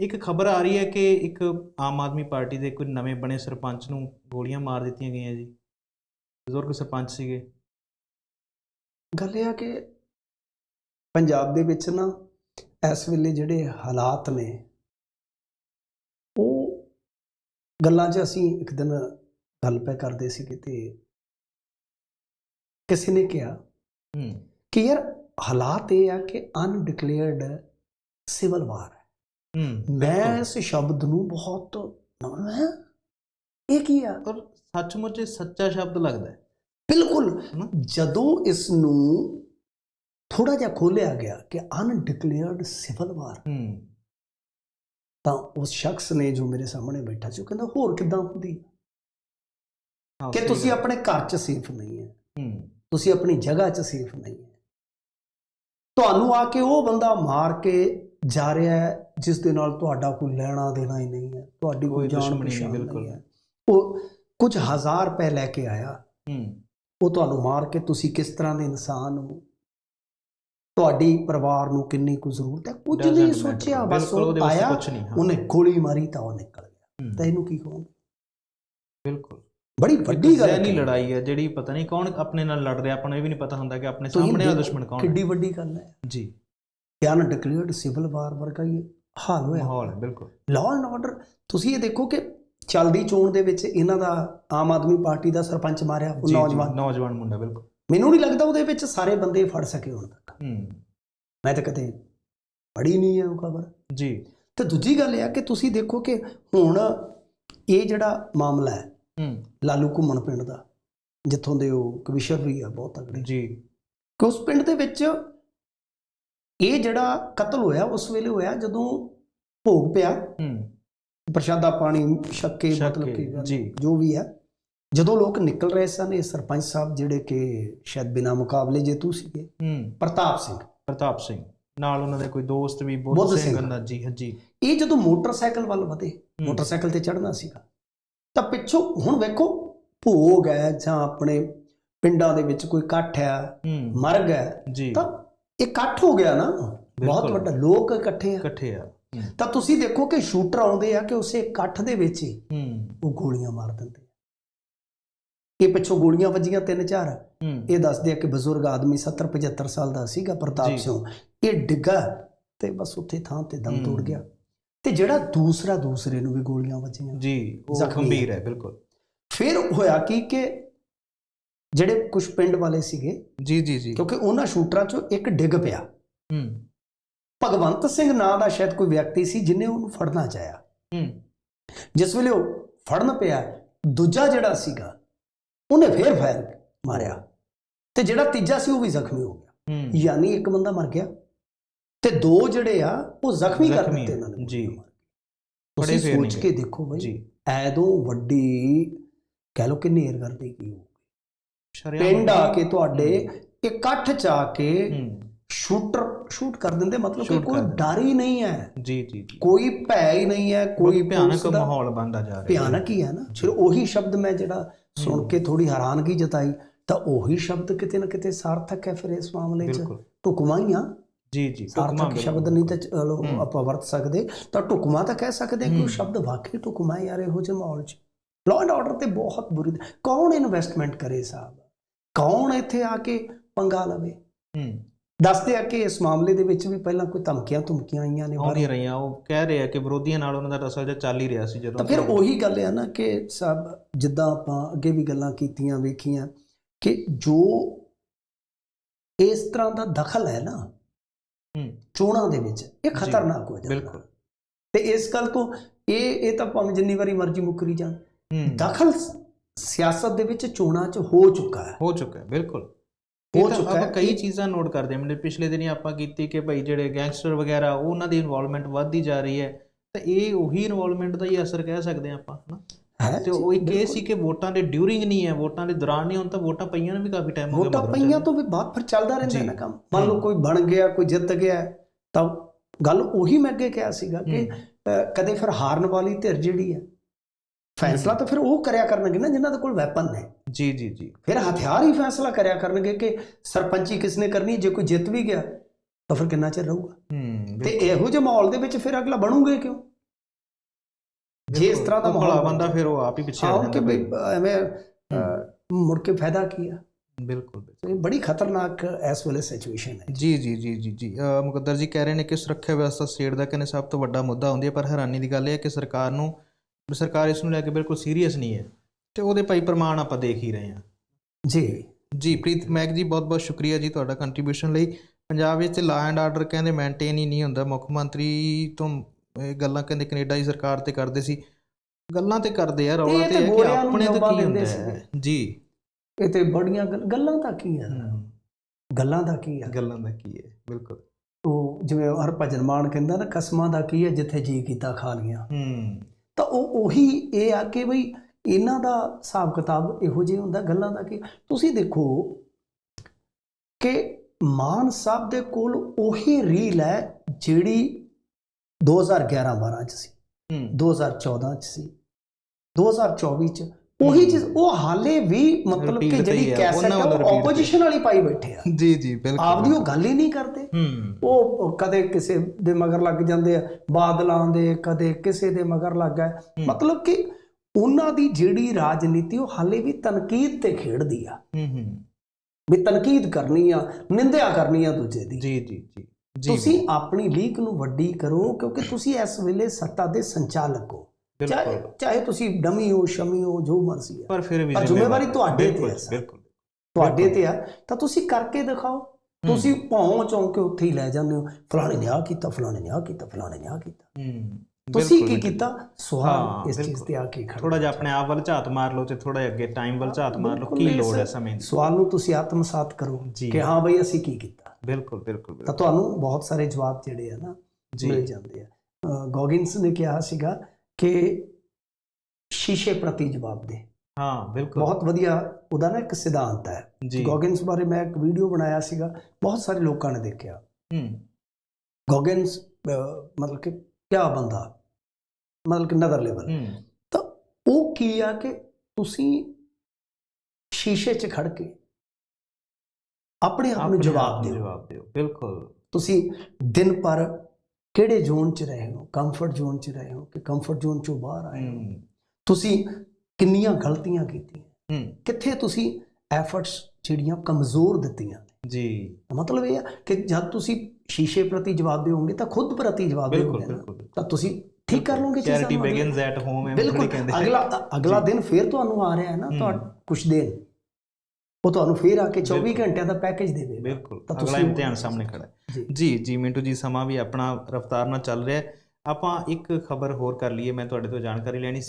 ਇੱਕ ਖਬਰ ਆ ਰਹੀ ਹੈ ਕਿ ਇੱਕ ਆਮ ਆਦਮੀ ਪਾਰਟੀ ਦੇ ਕੋਈ ਨਵੇਂ ਬਣੇ ਸਰਪੰਚ ਨੂੰ ਗੋਲੀਆਂ ਮਾਰ ਦਿੱਤੀਆਂ ਗਈਆਂ ਜੀ। ਬਜ਼ੁਰਗ ਸਰਪੰਚ ਸੀਗੇ। ਗੱਲ ਇਹ ਆ ਕਿ ਪੰਜਾਬ ਦੇ ਵਿੱਚ ਨਾ ਇਸ ਵੇਲੇ ਜਿਹੜੇ ਹਾਲਾਤ ਨੇ ਉਹ ਗੱਲਾਂ 'ਚ ਅਸੀਂ ਇੱਕ ਦਿਨ ਗੱਲ ਪੈ ਕਰਦੇ ਸੀ ਤੇ ਕਿਸੇ ਨੇ ਕਿਹਾ ਹੂੰ। ਕਿ ਯਾਰ ਹਾਲਾਤ ਇਹ ਆ ਕਿ ਅਨਡਿਕਲੇਅਰਡ ਸਿਵਲ ਵਾਰ ਮੈਂ ਇਸ ਸ਼ਬਦ ਨੂੰ ਬਹੁਤ ਮੈਂ ਇਹ ਕੀ ਆ? ਪਰ ਸੱਚਮੁੱਚ ਇਹ ਸੱਚਾ ਸ਼ਬਦ ਲੱਗਦਾ ਹੈ। ਬਿਲਕੁਲ? ਜਦੋਂ ਇਸ ਨੂੰ ਥੋੜਾ ਜਿਹਾ ਖੋਲਿਆ ਗਿਆ ਕਿ ਅਨਡਿਕਲੇਅਰਡ ਸਿਵਲ ਵਾਰ ਤਾਂ ਉਸ ਸ਼ਖਸ ਨੇ ਜੋ ਮੇਰੇ ਸਾਹਮਣੇ ਬੈਠਾ ਸੀ ਉਹ ਕਹਿੰਦਾ ਹੋਰ ਕਿੱਦਾਂ ਹੁੰਦੀ? ਕਿ ਤੁਸੀਂ। ਆਪਣੇ ਘਰ 'ਚ ਸੇਫ ਨਹੀਂ ਹੂੰ। ਤੁਸੀਂ ਆਪਣੀ ਜਗ੍ਹਾ 'ਚ ਸੇਫ ਨਹੀਂ ਹੈ। ਤੁਹਾਨੂੰ ਆ ਕੇ ਉਹ ਬੰਦਾ ਮਾਰ ਕੇ ਜਾ ਰਿਹਾ ਹੈ ਜਿਸ ਦੇ ਨਾਲ ਤੁਹਾਡਾ ਕੋਈ ਲੈਣਾ ਦੇਣਾ ਹੀ ਨਹੀਂ ਹੈ ਤੁਹਾਡੀ ਕੋਈ ਜਾਣ ਨਹੀਂ, ਪਛਾਣ ਬਿਲਕੁਲ। ਨਹੀਂ ਉਹ ਕੁਝ ਹਜ਼ਾਰ ਰੁਪਏ ਲੈ ਕੇ ਆਇਆ। ਹੂੰ। ਉਹ ਤੁਹਾਨੂੰ ਮਾਰ ਕੇ ਤੁਸੀਂ ਕਿਸ ਤਰ੍ਹਾਂ ਦੇ ਇਨਸਾਨ ਹੋ? ਤੁਹਾਡੀ ਪਰਿਵਾਰ ਨੂੰ ਕਿੰਨੀ ਕੁ ਜ਼ਰੂਰਤ ਹੈ? ਕੁਝ ਨਹੀਂ ਸੋਚਿਆ ਬਸ ਉਹ ਆਇਆ ਨਹੀਂ ਉਹਨੇ ਗੋਲੀ ਮਾਰੀ ਤਾਂ ਉਹ ਨਿਕਲ ਗਿਆ। ਤਾਂ ਇਹਨੂੰ ਕੀ ਕਹੋਗੇ? ਬਿਲਕੁਲ। ਬੜੀ ਵੱਡੀ ਗੱਲ ਨਹੀਂ ਹੈ ਲੜਾਈ ਹੈ ਜਿਹੜੀ ਪਤਾ ਨਹੀਂ ਕੌਣ ਆਪਣੇ ਨਾਲ ਲੜ ਰਿਹਾ ਆਪਾਂ ਨੂੰ ਇਹ ਵੀ ਨਹੀਂ ਪਤਾ ਹੁੰਦਾ ਕਿ ਆਪਣੇ ਸਾਹਮਣੇ ਦੇਖੋ ਦੁਸ਼ਮਣ ਕੌਣ ਹੈ। ਕਿੱਡੀ ਵੱਡੀ ਗੱਲ ਹੈ। ਜੀ। ਗਿਆਨ ਡਿਕਲੇਅਰਡ ਸਿਵਲ ਵਾਰ ਵਰਗਾ ਹੀ ਹਾਲ ਹੋਇਆ। ਮਾਹੌਲ ਹੈ ਬਿਲਕੁਲ। ਲਾਅ ਐਂਡ ਆਰਡਰ ਤੁਸੀਂ ਇਹ ਦੇਖੋ ਕਿ ਚਲਦੀ ਚੋਣ ਦੇ ਵਿੱਚ ਇਹਨਾਂ ਦਾ ਆਮ ਆਦਮੀ ਪਾਰਟੀ ਦਾ ਸਰਪੰਚ ਮਾਰਿਆ ਉਹ ਨੌਜਵਾਨ। ਨੌਜਵਾਨ ਮੁੰਡਾ ਬਿਲਕੁਲ। ਮੈਨੂੰ ਨਹੀਂ ਲੱਗਦਾ ਉਹਦੇ ਵਿੱਚ ਸਾਰੇ ਬੰਦੇ ਫੜ ਸਕੇ ਹੁਣ ਤੱਕ। ਹੂੰ। ਮੈਂ ਤਾਂ ਕਦੇ ਪੜ੍ਹੀ ਨਹੀਂ ਹੈ ਉਹ ਖਬਰ। ਜੀ। ਤੇ ਦੂਜੀ ਗੱਲ ਇਹ ਆ ਕਿ ਤੁਸੀਂ ਦੇਖੋ ਕਿ ਹੁਣ ਇਹ ਜਿਹੜਾ ਮਾਮਲਾ ਹੈ ਹੂੰ। ਲਾਲੂ ਘੁੰਮਣ ਪਿੰਡ ਦਾ ਜਿੱਥੋਂ ਦੇ ਉਹ ਕਮਿਸ਼ਨਰ ਵੀ ਆ ਬਹੁਤ ਤਗੜੇ ਜੀ। ਕਿ ਉਸ ਪਿੰਡ ਦੇ ਵਿੱਚ ਇਹ ਜਿਹੜਾ ਕਤਲ ਹੋਇਆ ਉਸ ਵੇਲੇ ਹੋਇਆ ਜਦੋਂ ਭੋਗ ਪਿਆ। ਹੂੰ। ਪ੍ਰਸ਼ਾਦਾ ਪਾਣੀ ਛੱਕੇ ਮਤਲਬ ਕੇ, ਜੀ। ਜੋ ਵੀ ਹੈ। ਜਦੋਂ ਲੋਕ ਨਿਕਲ ਰਹੇ ਸਨ ਇਹ ਸਰਪੰਚ ਸਾਹਿਬ ਜਿਹੜੇ ਕਿ ਸ਼ਾਇਦ ਬਿਨਾ ਮੁਕਾਬਲੇ ਜੇਤੂ ਸੀਗੇ ਹੂੰ। ਪ੍ਰਤਾਪ ਸਿੰਘ। ਪ੍ਰਤਾਪ ਸਿੰਘ। ਨਾਲ ਉਹਨਾਂ ਦੇ ਕੋਈ ਦੋਸਤ ਵੀ ਬੁੱਧ ਸਿੰਘ। ਜੀ ਹਾਂਜੀ। ਇਹ ਜਦੋਂ ਮੋਟਰਸਾਈਕਲ ਵੱਲ ਵਧੇ ਮੋਟਰਸਾਈਕਲ ਤੇ ਚੜਨਾ ਸੀਗਾ ਤਾਂ ਪਿੱਛੋਂ ਹੁਣ ਵੇਖੋ ਭੋਗ ਹੈ ਜਾਂ ਆਪਣੇ ਪਿੰਡਾਂ ਦੇ ਵਿੱਚ ਕੋਈ ਇਕੱਠ ਹੈ ਮਰਗ ਹੈ ਤਾਂ ਇਕੱਠ ਹੋ ਗਿਆ ਨਾ। ਬਹੁਤ। ਵੱਡਾ ਲੋਕ ਇਕੱਠੇ ਆ। ਇਕੱਠੇ ਆ। ਤਾਂ ਤੁਸੀਂ ਦੇਖੋ ਕਿ ਸ਼ੂਟਰ ਆਉਂਦੇ ਆ ਕਿ ਉਸੇ ਇਕੱਠ ਦੇ ਵਿੱਚ ਹੀ ਉਹ ਗੋਲੀਆਂ ਮਾਰ ਦਿੰਦੇ ਆ। ਇਹ ਪਿੱਛੋਂ ਗੋਲੀਆਂ ਵੱਜੀਆਂ ਤਿੰਨ ਚਾਰ। ਇਹ ਦੱਸਦੇ ਆ ਕਿ ਬਜ਼ੁਰਗ ਆਦਮੀ 70 75 ਸਾਲ ਦਾ ਸੀਗਾ ਪ੍ਰਤਾਪ। ਸਿੰਘ। ਇਹ ਡਿੱਗਾ ਤੇ ਬਸ ਉੱਥੇ ਥਾਂ ਤੇ ਦਮ ਤੋੜ। ਗਿਆ। ਤੇ ਜਿਹੜਾ ਦੂਸਰਾ ਦੂਸਰੇ ਨੂੰ ਵੀ ਗੋਲੀਆਂ ਵੱਜੀਆਂ। ਜੀ ਉਹ ਗੰਭੀਰ ਹੈ ਬਿਲਕੁਲ। ਫਿਰ ਹੋਇਆ ਕੀ ਕਿ ਜਿਹੜੇ ਕੁਝ ਪਿੰਡ ਵਾਲੇ ਸੀਗੇ ਜੀ ਜੀ ਜੀ। ਕਿਉਂਕਿ ਉਹਨਾਂ ਸ਼ੂਟਰਾਂ ਚੋਂ ਇੱਕ ਡਿੱਗ ਪਿਆ। ਹੂੰ। ਭਗਵੰਤ ਸਿੰਘ ਨਾਂ ਦਾ ਸ਼ਾਇਦ ਕੋਈ ਵਿਅਕਤੀ ਸੀ ਜਿਹਨੇ ਉਹਨੂੰ ਫੜਨਾ ਚਾਹਿਆ। ਹੂੰ। ਜਿਸ ਵੇਲੇ ਉਹ ਫੜਨ ਪਿਆ ਦੂਜਾ ਜਿਹੜਾ ਸੀਗਾ ਉਹਨੇ ਫੇਰ ਫਾਇਰ ਮਾਰਿਆ। ਤੇ ਜਿਹੜਾ ਤੀਜਾ ਸੀ ਉਹ ਵੀ ਜ਼ਖਮੀ ਹੋ ਗਿਆ। ਹੂੰ। ਯਾਨੀ ਇੱਕ ਬੰਦਾ ਮਰ ਗਿਆ। ਤੇ ਦੋ ਜਿਹੜੇ ਆ ਉਹ ਜ਼ਖਮੀ ਕਰ ਦਿੱਤੇ ਇਹਨਾਂ ਨੇ। ਜੀ। ਤੁਸੀਂ ਸੋਚ ਕੇ। ਦੇਖੋ ਬਈ ਐਦੋਂ ਵੱਡੀ ਕਹਿ ਲੋ ਕਿ ਨੇਰ ਕਰਦੀ ਕੀ ਹੋ ਪਿੰਡ ਆ ਕੇ ਤੁਹਾਡੇ ਇਕੱਠ ਚ ਆ ਕੇ ਸ਼ੂਟਰ ਸ਼ੂਟ ਕਰ ਦਿੰਦੇ ਮਤਲਬ ਕਿ ਕੋਈ। ਡਰ ਹੀ ਨਹੀਂ ਹੈ। ਜੀ ਜੀ ਕੋਈ ਭੈ ਹੀ ਨਹੀਂ ਹੈ ਕੋਈ ਭਿਆਨਕ ਮਾਹੌਲ ਬਣਦਾ ਜਾ ਰਿਹਾ। ਭਿਆਨਕ ਹੀ ਹੈ ਨਾ। ਫਿਰ ਉਹੀ ਸ਼ਬਦ ਮੈਂ ਜਿਹੜਾ ਸੁਣ। ਕੇ ਥੋੜੀ ਹੈਰਾਨਗੀ ਜਤਾਈ ਤਾਂ ਉਹੀ ਸ਼ਬਦ ਕਿਤੇ ਨਾ ਕਿਤੇ ਸਾਰਥਕ ਹੈ ਫਿਰ ਇਸ ਮਾਮਲੇ 'ਚ। ਹੀ ਆ। ਜੀ ਜੀ ਸਾਰਥਕ। ਸ਼ਬਦ ਨਹੀਂ ਤਾਂ। ਆਪਾਂ ਵਰਤ ਸਕਦੇ। ਤਾਂ ਢੁਕਮਾ ਤਾਂ ਕਹਿ ਸਕਦੇ ਕਿ ਉਹ। ਸ਼ਬਦ ਵਾਕਈ ਢੁਕਮਾ ਹੈ ਯਾਰ ਇਹੋ ਜਿਹੇ ਮਾਹੌਲ 'ਚ। ਲਾਅ ਐਂਡ ਆਰਡਰ ਤੇ ਬਹੁਤ ਬੁਰੀ ਕੌਣ ਇਨਵੈਸਟਮੈਂਟ ਕਰੇ ਸਾਹਿਬ ਕੌਣ ਇੱਥੇ ਆ ਕੇ ਪੰਗਾ ਲਵੇ? ਹੂੰ। ਦੱਸਦੇ ਆ ਕਿ ਇਸ ਮਾਮਲੇ ਦੇ ਵਿੱਚ ਵੀ ਪਹਿਲਾਂ ਕੋਈ ਧਮਕੀਆਂ ਧਮਕੀਆਂ ਆਈਆਂ ਨੇ ਆਉਂਦੀਆਂ ਰਹੀਆਂ ਉਹ ਕਹਿ ਰਹੇ ਆ ਕਿ ਵਿਰੋਧੀਆਂ ਨਾਲ ਉਹਨਾਂ ਦਾ ਰਸਾ ਜਿਹਾ ਚੱਲ ਹੀ ਰਿਹਾ ਸੀ ਜਦੋਂ ਤਾਂ ਫਿਰ ਉਹੀ ਗੱਲ ਹੈ ਨਾ ਕਿ ਸਭ ਜਿੱਦਾਂ ਆਪਾਂ ਅੱਗੇ ਵੀ ਗੱਲਾਂ ਕੀਤੀਆਂ ਵੇਖੀਆਂ ਕਿ ਜੋ ਇਸ ਤਰ੍ਹਾਂ ਦਾ ਦਖਲ ਹੈ ਨਾ ਹੂੰ। ਚੋਣਾਂ ਦੇ ਵਿੱਚ ਇਹ ਖਤਰਨਾਕ ਹੋ ਜਾਂਦਾ। ਬਿਲਕੁਲ। ਤੇ ਇਸ ਗੱਲ ਤੋਂ ਇਹ ਇਹ ਤਾਂ ਭਾਵੇਂ ਜਿੰਨੀ ਵਾਰੀ ਮਰਜ਼ੀ ਮੁਕਰੀ ਜਾਣ। ਦਖਲ ਸਿਆਸਤ ਦੇ ਵਿੱਚ ਚੋਣਾਂ 'ਚ ਹੋ ਚੁੱਕਾ ਹੈ। ਹੋ ਚੁੱਕਾ ਹੈ ਬਿਲਕੁਲ। ਹੋ ਚੁੱਕਾ ਆਪਾਂ ਹੈ। ਕਈ ਚੀਜ਼ਾਂ ਨੋਟ ਕਰਦੇ ਹਾਂ। ਮੈਨੇ ਪਿਛਲੇ ਦਿਨੀ ਆਪਾਂ ਕੀਤੀ ਕਿ ਭਾਈ ਜਿਹੜੇ ਗੈਂਗਸਟਰ ਵਗੈਰਾ ਉਹ ਉਹਨਾਂ ਦੀ ਇਨਵੋਲਵਮੈਂਟ ਵੱਧਦੀ ਜਾ ਰਹੀ ਹੈ। ਤਾਂ ਇਹ ਉਹੀ ਇਨਵੋਲਵਮੈਂਟ ਦਾ ਹੀ ਅਸਰ ਕਹਿ ਸਕਦੇ ਆਪਾਂ ਹਨਾ? ਤੇ ਉਹ ਇੱਕ ਇਹ ਸੀ ਕਿ ਵੋਟਾਂ ਦੇ ਡਿਊਰਿੰਗ ਨਹੀਂ ਹੈ ਵੋਟਾਂ ਦੇ ਦੌਰਾਨ ਨਹੀਂ ਹੁਣ ਤਾਂ ਵੋਟਾਂ ਪਈਆਂ ਨੇ ਵੀ ਕਾਫੀ ਟਾਈਮ ਹੋ ਗਿਆ ਵੋਟਾਂ ਪਈਆਂ। ਤੋਂ ਵੀ ਬਾਅਦ ਫਿਰ ਚੱਲਦਾ ਰਹਿੰਦਾ। ਨਾ ਕੰਮ। ਮੰਨ ਲਓ ਕੋਈ ਬਣ ਗਿਆ ਕੋਈ ਜਿੱਤ ਗਿਆ ਤਾਂ ਗੱਲ ਉਹੀ ਮੈਂ ਅੱਗੇ ਕਿਹਾ ਸੀਗਾ ਕਿ ਕਦੇ ਫਿਰ ਹਾਰਨ ਵਾਲੀ ਧਿਰ ਜਿਹੜੀ ਹੈ ਫੈਸਲਾ ਤਾਂ ਫਿਰ ਉਹ ਕਰਿਆ ਕਰਨਗੇ ਨਾ ਜਿਨ੍ਹਾਂ ਦੇ ਕੋਲ ਵੈਪਨ ਨੇ ਜੀ ਜੀ ਜੀ। ਫਿਰ ਹਥਿਆਰ ਹੀ ਫੈਸਲਾ ਕਰਿਆ ਕਰਨਗੇ ਕਿ ਸਰਪੰਚੀ ਕਿਸਨੇ ਕਰਨੀ ਜੇ ਕੋਈ ਜਿੱਤ ਵੀ ਗਿਆ ਤਾਂ ਫਿਰ ਕਿੰਨਾ ਚਿਰ ਰਹੂਗਾ? ਹੂੰ ਤੇ ਇਹੋ ਜਿਹੇ ਮਾਹੌਲ ਦੇ ਵਿੱਚ ਫਿਰ ਅਗਲਾ ਬਣੂਗੇ ਕਿਉਂ? ਜੇ ਇਸ ਤਰ੍ਹਾਂ ਦਾ ਮਾਹੌਲ ਬੰਦਾ ਫਿਰ ਉਹ ਆਪ ਹੀ ਪਿੱਛੇ ਆ ਜਾਂਦਾ ਕਿ ਵੀ ਐਵੇਂ ਮੁੜ ਕੇ ਫਾਇਦਾ ਕੀ ਆ? ਬਿਲਕੁਲ ਇਹ ਬੜੀ ਖਤਰਨਾਕ ਇਸ ਵੇਲੇ ਸਿਚੁਏਸ਼ਨ ਹੈ। ਜੀ ਜੀ ਜੀ ਜੀ ਜੀ। ਮੁਕੱਦਰ ਜੀ ਕਹਿ ਰਹੇ ਨੇ ਕਿ ਸੁਰੱਖਿਆ ਵਿਵਸਥਾ ਸਟੇਟ ਦਾ ਕਹਿੰਦੇ ਸਭ ਤੋਂ ਵੱਡਾ ਮੁੱਦਾ ਹੁੰਦੀ ਹੈ ਪਰ ਹੈਰਾਨੀ ਦੀ ਗੱਲ ਇਹ ਹੈ ਕਿ ਸਰਕਾਰ ਨੂੰ ਸਰਕਾਰ ਇਸ ਨੂੰ ਲੈ ਕੇ ਬਿਲਕੁਲ ਸੀਰੀਅਸ ਨਹੀਂ ਹੈ। ਤੇ ਉਹਦੇ ਭਾਈ ਪ੍ਰਮਾਣ ਆਪਾਂ ਦੇਖ ਹੀ ਰਹੇ ਹਾਂ। ਜੀ। ਜੀ ਪ੍ਰੀਤ ਮੈਕ ਜੀ ਬਹੁਤ ਬਹੁਤ ਸ਼ੁਕਰੀਆ ਜੀ ਤੁਹਾਡਾ ਕੰਟਰੀਬਿਊਸ਼ਨ ਲਈ। ਪੰਜਾਬ ਵਿੱਚ ਲਾ ਐਂਡ ਆਰਡਰ ਕਹਿੰਦੇ ਮੇਨਟੇਨ ਹੀ ਨਹੀਂ ਹੁੰਦਾ। ਮੁੱਖ ਮੰਤਰੀ ਤੋਂ ਇਹ ਗੱਲਾਂ ਕਹਿੰਦੇ ਕੈਨੇਡਾ ਦੀ ਸਰਕਾਰ ਤੇ ਕਰਦੇ ਸੀ। ਗੱਲਾਂ ਤੇ ਕਰਦੇ ਆ ਰੌਲਾ ਤੇ ਕਿ ਆਪਣੇ ਤੇ ਕੀ ਹੁੰਦਾ ਜੀ। ਇਹ ਤੇ ਬੜੀਆਂ ਗੱਲ- ਦਾ ਕੀ ਆ? ਗੱਲਾਂ ਦਾ ਕੀ ਆ? ਗੱਲਾਂ ਦਾ ਕੀ ਹੈ ਬਿਲਕੁਲ। ਉਹ ਜਿਵੇਂ ਹਰਭਜਨ ਮਾਨ ਕਹਿੰਦਾ ਨਾ ਕਸਮਾਂ ਦਾ ਕੀ ਹੈ ਜਿੱਥੇ ਜੀ ਕੀਤਾ ਖਾ ਲੀਆਂ ਹੂੰ। ਤਾਂ ਉਹ ਉਹੀ ਇਹ ਆ ਕਿ ਬਈ ਇਹਨਾਂ ਦਾ ਹਿਸਾਬ ਕਿਤਾਬ ਇਹੋ ਜਿਹਾ ਹੁੰਦਾ ਗੱਲਾਂ ਦਾ ਕੀ ਤੁਸੀਂ ਦੇਖੋ ਕਿ ਮਾਨ ਸਾਹਿਬ ਦੇ ਕੋਲ ਉਹੀ ਰੀਲ ਹੈ ਜਿਹੜੀ 2011-12 ਚ ਸੀ ਹੂੰ। 2014 ਚ ਸੀ 2024 ਚ ਉਹੀ ਚੀਜ਼ ਉਹ ਹਾਲੇ ਵੀ ਮਤਲਬ ਕਿ ਜਿਹੜੀ ਕੈਸਟ ਹੈ ਉਹ। ਆਪੋਜੀਸ਼ਨ ਵਾਲੀ ਪਾਈ ਬੈਠੇ ਆ। ਜੀ ਜੀ ਬਿਲਕੁਲ। ਆਪਦੀ ਉਹ ਗੱਲ ਹੀ ਨਹੀਂ ਕਰਦੇ। ਉਹ ਕਦੇ ਕਿਸੇ ਦੇ ਮਗਰ ਲੱਗ ਜਾਂਦੇ ਆ ਬਾਦਲਾਂ ਦੇ ਕਦੇ ਕਿਸੇ ਦੇ ਮਗਰ ਲੱਗ ਗਏ। ਮਤਲਬ ਕਿ ਉਹਨਾਂ ਦੀ ਜਿਹੜੀ ਰਾਜਨੀਤੀ ਉਹ ਹਾਲੇ ਵੀ ਤਨਕੀਦ ਤੇ ਖੇਡਦੀ ਆ। ਹੂੰ ਹੂੰ। ਵੀ ਤਨਕੀਦ ਕਰਨੀ ਆ ਨਿੰਦਿਆ ਕਰਨੀ ਆ ਦੂਜੇ ਦੀ। ਜੀ ਜੀ ਜੀ। ਤੁਸੀਂ ਆਪਣੀ ਲੀਕ ਨੂੰ ਵੱਡੀ ਕਰੋ ਕਿਉਂਕਿ ਤੁਸੀਂ ਇਸ ਵੇਲੇ ਸੱਤਾ ਦੇ ਸੰਚਾਲਕ ਹੋ। ਚਾਹੇ ਚਾਹੇ ਤੁਸੀਂ ਡਮੀ ਹੋ ਸ਼ਮੀ ਹੋ ਜੋ ਮਰਜ਼ੀ ਆ। ਪਰ ਫਿਰ ਵੀ ਜ਼ਿੰਮੇਵਾਰੀ ਤੁਹਾਡੇ ਤੇ ਹੈ। ਬਿਲਕੁਲ ਤੁਹਾਡੇ ਤੇ ਆ। ਤਾਂ ਤੁਸੀਂ ਕਰਕੇ ਦਿਖਾਓ। ਤੁਸੀਂ ਭੌਂ ਚੌਂ ਕੇ ਉੱਥੇ ਹੀ ਲੈ ਜਾਂਦੇ ਹੋ। ਫਲਾਣੇ ਨੇ ਆ ਕੀਤਾ ਫਲਾਣੇ ਨੇ ਆ ਕੀਤਾ ਫਲਾਣੇ ਨੇ ਆ ਕੀਤਾ। ਹੂੰ ਤੁਸੀਂ ਕੀ ਕੀਤਾ? ਹਾਂ, ਇਸ ਚੀਜ਼। ਤੇ ਆ ਕੇ ਖੜਾ ਥੋੜਾ ਜਿਹਾ ਆਪਣੇ ਆਪ ਵੱਲ ਝਾਤ ਮਾਰ ਲਓ ਤੇ ਥੋੜਾ ਜਿਹਾ ਅੱਗੇ ਟਾਈਮ ਵੱਲ ਝਾਤ ਮਾਰ ਲਓ। ਕੀ ਲੋੜ ਹੈ। ਸਮੇਂ ਦੀ? ਸਵਾਲ ਨੂੰ ਤੁਸੀਂ ਆਤਮਸਾਤ ਕਰੋ। ਕਿ ਹਾਂ ਬਈ ਅਸੀਂ ਕੀ ਕੀਤਾ? ਬਿਲਕੁਲ ਬਿਲਕੁਲ ਤਾਂ ਤੁਹਾਨੂੰ ਬਹੁਤ ਸਾਰੇ ਜਵਾਬ ਜਿਹੜੇ ਆ ਨਾ ਮਿਲ ਜਾਂਦੇ ਆ। ਗੋਗਿੰਸ ਨੇ ਕਿਹਾ ਸੀਗਾ ਕਿ ਸ਼ੀਸ਼ੇ ਪ੍ਰਤੀ ਜਵਾਬ ਦੇ। ਹਾਂ ਬਿਲਕੁਲ। ਬਹੁਤ ਵਧੀਆ ਉਹਦਾ ਨਾ ਇੱਕ ਸਿਧਾਂਤ ਹੈ। ਗੋਗਿੰਸ ਬਾਰੇ ਮੈਂ ਇੱਕ ਵੀਡੀਓ ਬਣਾਇਆ ਸੀਗਾ ਬਹੁਤ ਸਾਰੇ ਲੋਕਾਂ ਨੇ ਦੇਖਿਆ। ਹੂੰ। ਗੋਗਿੰਸ ਮਤਲਬ ਕਿ ਕਿਆ ਬੰਦਾ? ਮਤਲਬ ਕਿ ਨਦਰ ਲੈਵਲ ਤਾਂ ਉਹ ਕੀ ਆ ਕਿ ਤੁਸੀਂ ਸ਼ੀਸ਼ੇ 'ਚ ਖੜ ਕੇ ਆਪਣੇ ਆਪ ਨੂੰ ਜਵਾਬ ਦਿਓ। ਜਵਾਬ ਦਿਓ ਬਿਲਕੁਲ। ਤੁਸੀਂ ਦਿਨ ਪਰ ਕਿਹੜੇ ਜ਼ੋਨ 'ਚ ਰਹੇ ਹੋ? ਕੰਫਰਟ ਜ਼ੋਨ 'ਚ ਰਹੇ ਹੋ ਕਿ ਕੰਫਰਟ ਜ਼ੋਨ 'ਚੋਂ ਬਾਹਰ ਆਏ ਹੋ? ਤੁਸੀਂ ਕਿੰਨੀਆਂ ਗਲਤੀਆਂ ਕੀਤੀਆਂ? ਕਿੱਥੇ ਤੁਸੀਂ ਐਫਰਟਸ ਜਿਹੜੀਆਂ ਕਮਜ਼ੋਰ ਦਿੱਤੀਆਂ? ਜੀ। ਮਤਲਬ ਇਹ ਆ ਕਿ ਜਦ ਤੁਸੀਂ ਸ਼ੀਸ਼ੇ ਪ੍ਰਤੀ ਜਵਾਬ ਦਿਓਗੇ ਤਾਂ ਖੁਦ ਪ੍ਰਤੀ ਜਵਾਬ ਬਿਲਕੁਲ ਤਾਂ ਤੁਸੀਂ ਠੀਕ ਕਰ ਲਓਗੇ ਚੀਜ਼ਾਂ ਚੈਰਿਟੀ ਬਿਗਨਸ ਐਟ ਹੋਮ ਬਿਲਕੁਲ। ਅਗਲਾ ਅਗਲਾ ਦਿਨ ਫੇਰ ਤੁਹਾਨੂੰ ਆ ਰਿਹਾ ਹੈ ਨਾ। ਤੁਹਾਡਾ ਕੁਝ ਦਿਨ। ਉਹ ਤੁਹਾਨੂੰ ਫੇਰ ਆ ਕੇ 24 ਬਿਲਕੁਲ। ਘੰਟਿਆਂ ਦਾ ਪੈਕੇਜ ਦੇਵੇਗਾ। ਬਿਲਕੁਲ। ਤਾਂ ਤੁਸੀਂ ਇਮਤਿਹਾਨ ਸਾਹਮਣੇ ਖੜਾ ਜੀ ਜੀ ਮਿੰਟੂ ਜੀ ਸਮਾਂ ਵੀ ਆਪਣਾ ਰਫਤਾਰ ਨਾਲ ਚੱਲ ਰਿਹਾ ਹੈ। ਆਪਾਂ ਇੱਕ ਖਬਰ ਹੋਰ ਕਰ ਲਈਏ ਮੈਂ ਤੁਹਾਡੇ ਤੋਂ ਜਾਣਕਾਰੀ ਲੈਣੀ ਸੀ।